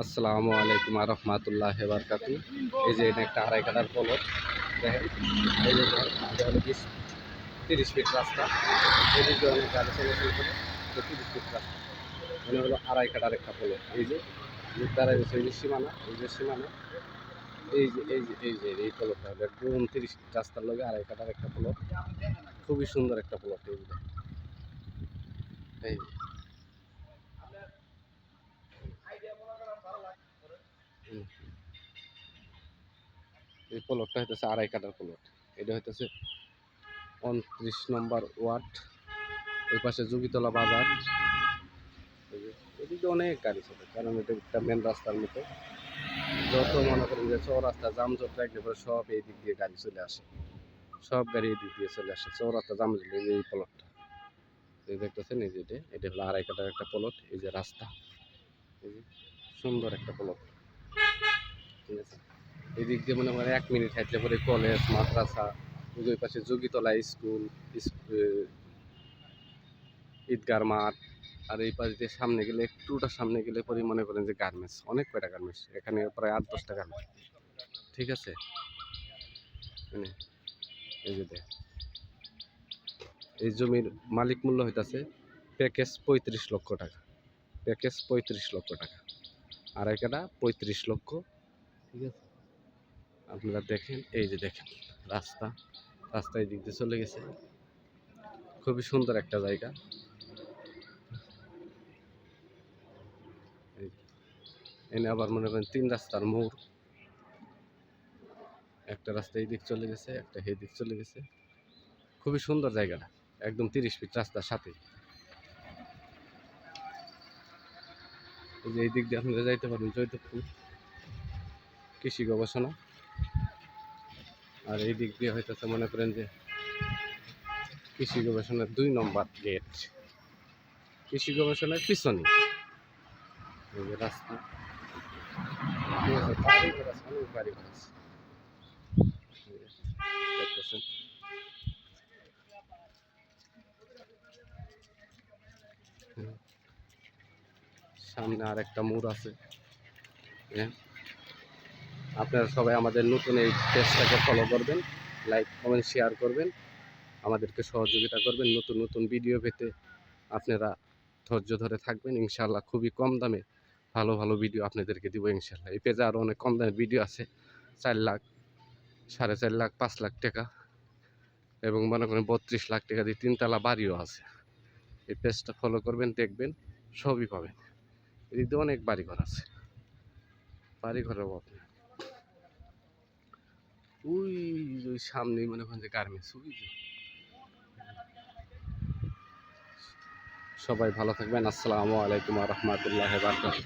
আসসালামু আলাইকুম রহমতুল্লাহ বারকাতু এই যে এটা একটা আড়াই কাটার পলট দেখেন, এই যে তিরিশ ফিট রাস্তা। এদিকে অনেক গাড়ি চলাচল করে, তো তিরিশ ফিট রাস্তা। মানে হলো আড়াই কাটার একটা পলট এই যে তারা এই যে সীমানা, এই যে সীমানা। এই যে এই যে এই যে, এই পলটটা হলো একদম তিরিশ ফিট রাস্তার লগে আড়াই কাটার একটা পলট খুবই সুন্দর একটা পলট এই যে। এই যে। হুম। এই প্লটটা হইতেছে আড়াই কাটার প্লট এটা হইতেছে উনত্রিশ নম্বর ওয়ার্ড। ওই পাশে যোগীতলা বাজার। এদিকে অনেক গাড়ি চলে, কারণ এটা একটা মেন রাস্তার মতো। যত মনে করেন যে চৌরাস্তা জামজট রাখলে পরে সব এই দিক দিয়ে গাড়ি চলে আসে। সব গাড়ি এই দিক দিয়ে চলে আসে, চৌরাস্তা জাম এই প্লটটা এই দেখতেছেন, এই যে এটা এটা হলো আড়াই কাটার একটা প্লট এই যে রাস্তা। এই যে সুন্দর একটা প্লট ঠিক আছে এই দিক দিয়ে মনে হয় এক মিনিট হাঁটলে পরে কলেজ, মাদ্রাসা ওই পাশে যোগীতলা স্কুল ঈদগার মাঠ, আর এই পাশ দিয়ে সামনে গেলে, একটুটা সামনে গেলে পরে মনে করেন যে গার্মেন্টস, অনেক কয়টা গার্মেন্টস, এখানে প্রায় আট দশটা গার্মেন্টস। ঠিক আছে? মানে এই যে এই জমির মালিক মূল্য হইতাছে প্যাকেজ পঁয়ত্রিশ লক্ষ টাকা। প্যাকেজ পঁয়ত্রিশ লক্ষ টাকা। আর কাটা পঁয়ত্রিশ লক্ষ ঠিক আছে? আপনারা দেখেন, এই যে দেখেন, রাস্তা রাস্তা দিক দিয়ে চলে গেছে। খুবই সুন্দর একটা জায়গা। এনে আবার মনে করেন তিন রাস্তার মোড়। একটা রাস্তা এই দিক চলে গেছে, একটা এই দিক চলে গেছে। খুবই সুন্দর জায়গাটা, একদম তিরিশ ফিট রাস্তার সাথে। এই দিক দিয়ে আপনারা যাইতে পারেন জয়দেবপুর। কৃষি গবেষণা। আর এই দিক দিয়ে হইতেছে মনে করেন যে কৃষি গবেষণার দুই নম্বর গেট কৃষি গবেষণার পিছনে। এই যে রাস্তা। সামনে আর একটা মোড় আছে। হ্যাঁ। আপনারা সবাই আমাদের নতুন এই পেজটাকে ফলো করবেন লাইক কমেন্ট শেয়ার করবেন। আমাদেরকে সহযোগিতা করবেন, নতুন নতুন ভিডিও পেতে আপনারা ধৈর্য ধরে থাকবেন। ইনশাল্লাহ খুবই কম দামে ভালো ভালো ভিডিও আপনাদেরকে দিব ইনশাল্লাহ এই পেজে আরও অনেক কম দামের ভিডিও আছে, চার লাখ, সাড়ে চার লাখ, পাঁচ লাখ টাকা এবং মনে করেন বত্রিশ লাখ টাকা দিয়ে তিনতলা বাড়িও আছে। এই পেজটা ফলো করবেন, দেখবেন, সবই পাবেন। এদিকে অনেক বাড়িঘর আছে। বাড়িঘরের নেই। ওই ওই সামনেই মনে করেন যে গার্মেন্টস ওই যে সবাই ভালো থাকবেন, আসসালামু আলাইকুম রহমতুল্লাহ বারকাত